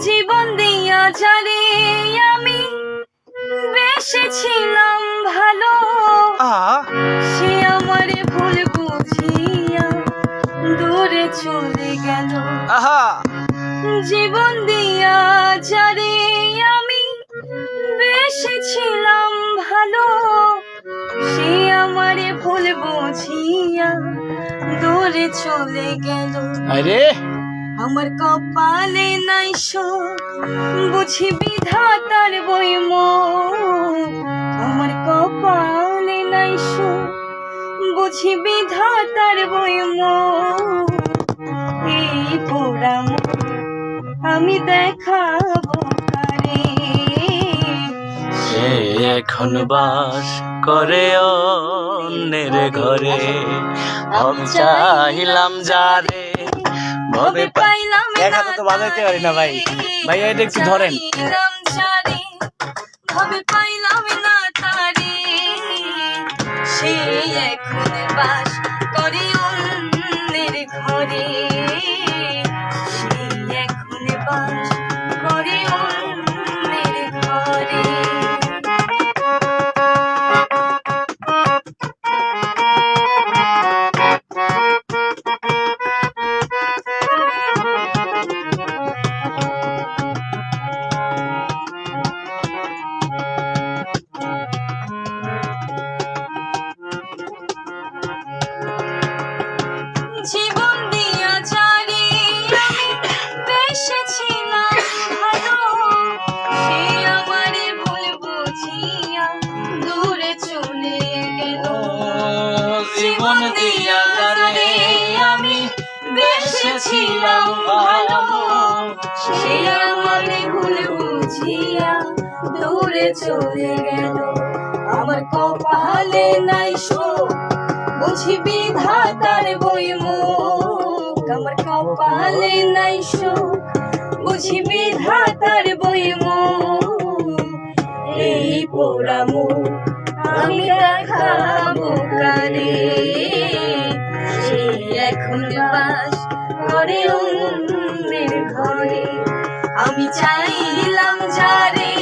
জীবন দিয়া যারে আমি বেসেছিলাম ভালো। সে আমারে ভুল বুঝিয়া দূরে চলে গেল। আহা! জীবন দিয়া যারে আমি বেসেছিলাম ভালো। সে আমারে ভুল বুঝিয়া দূরে চলে গেল। আরে! আমার কপালে নাই শোক বুঝি বিধাতার বইম আমার কপালে নাই শোক বুঝি বিধাতার বইম এই পোড়াম আমি দেখাবো কারে। সে এখন বাস করে অন্যের ঘরে। ভব চাহিলাম যারে। ভবে পাই পাইলাম এক হাতে তো বাজাইতে পারি না ভাই। ভাই, এটা একটু ধরেন। ভবে পাইলাম না তারে সে এখন বাস দিয়া যারে আমি বেসেছিলাম ভালো। সে আমারে ভুল বুঝিয়া দূরে চলে গেল। আমার কপালে নাই শোক, বুঝি বিধাতার বই মুখ। আমার কপালে নাই শোক, বুঝি বিধাতার বই মুখ। এই পোড়া মুখ আমি দেখাবো কারে সে এখন বাস করে অন্যের ঘরে। আমি চাইলাম যারে,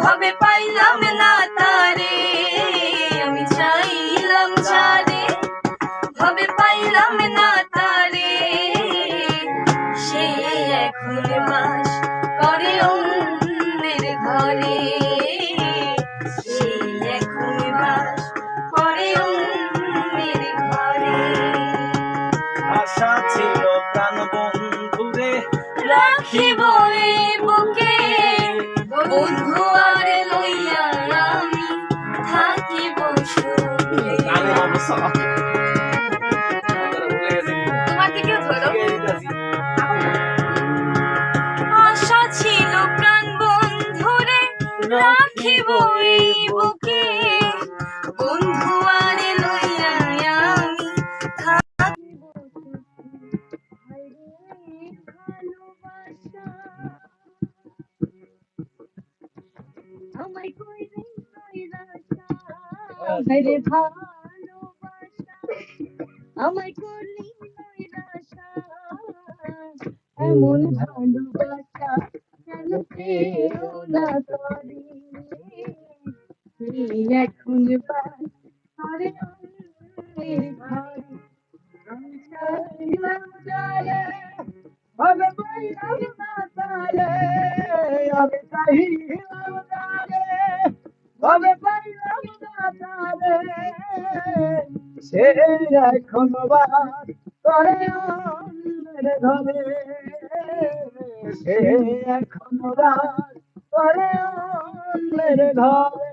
ভাবে পাইলাম না তারে। আমি চাইলাম যারে, ভাবে পাইলাম না তারে। সে এখন বাস বাস করে অন্যের ঘরে। আশা ছিল প্রাণ বন্ধুরে রাখিব বুকে বন্ধু আর লইয়া আমি থাকিব তোমার দিকেও ধরো। আশা ছিল প্রাণ বন্ধুরে রাখিব বুকে বন্ধু আর লইয়া আমি আমায় কইরে কইরা রে ভালোবাসা, আমায় করলি নৈরাশা এমন ভালোবাসা কেন পেও না তরে। এখন যারে হবে হবে না তারে সে এখন করে অন্যের ঘরে